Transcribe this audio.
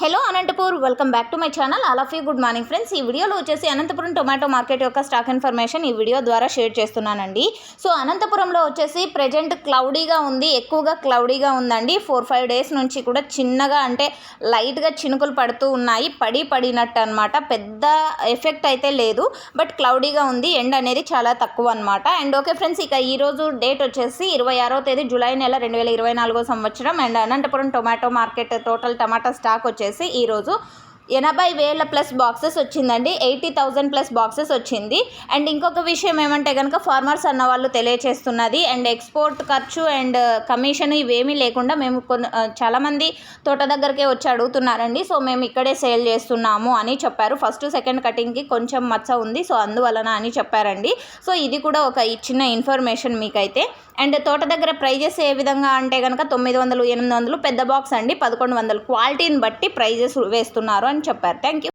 Hello Anantapur welcome back to my channel. All of you good morning friends. ఈ వీడియోలో వచ్చేసి Anantapuram tomato market యొక్క stock information ఈ video ద్వారా షేర్ చేస్తున్నానండి. సో అనంతపురంలో వచ్చేసి ప్రజెంట్ క్లౌడీగా ఉంది ఎక్కువగా క్లౌడీగా ఉందండి. ఫోర్ ఫైవ్ డేస్ నుంచి కూడా చిన్నగా అంటే లైట్గా చినుకులు పడుతూ ఉన్నాయి. పడి పడినట్టు అనమాట పెద్ద ఎఫెక్ట్ అయితే లేదు. బట్ క్లౌడీగా ఉంది. ఎండ్ అనేది చాలా తక్కువ అనమాట అండ్ ఓకే ఫ్రెండ్స్ ఇక ఈరోజు డేట్ వచ్చేసి ఇరవై ఆరో తేదీ జూలై నెల రెండు వేల ఇరవై నాలుగో సంవత్సరం. And Anantapuram tomato market total tomato stock వచ్చేసి ఈరోజు ఎనభై వేల ప్లస్ బాక్సెస్ వచ్చిందండి ఎయిటీ థౌజండ్ ప్లస్ బాక్సెస్ వచ్చింది. అండ్ ఇంకొక విషయం ఏమంటే కనుక ఫార్మర్స్ అన్న వాళ్ళు తెలియచేస్తున్నది అండ్ ఎక్స్పోర్ట్ ఖర్చు అండ్ కమిషన్ ఇవేమీ లేకుండా మేము కొన్ని చాలామంది తోట దగ్గరకే వచ్చి అడుగుతున్నారండి. సో మేము ఇక్కడే సేల్ చేస్తున్నాము అని చెప్పారు. ఫస్ట్ సెకండ్ కటింగ్కి కొంచెం మచ్చ ఉంది. సో అందువలన అని చెప్పారండి. సో ఇది కూడా ఒక ఇచ్చిన చిన్న ఇన్ఫర్మేషన్ మీకైతే. అండ్ తోట దగ్గర ప్రైజెస్ ఏ విధంగా అంటే కనుక తొమ్మిది వందలు ఎనిమిది వందలు పెద్ద బాక్స్ అండి. పదకొండు వందలు క్వాలిటీని బట్టి ప్రైజెస్ వేస్తున్నారు అని చెప్పారు. Thank you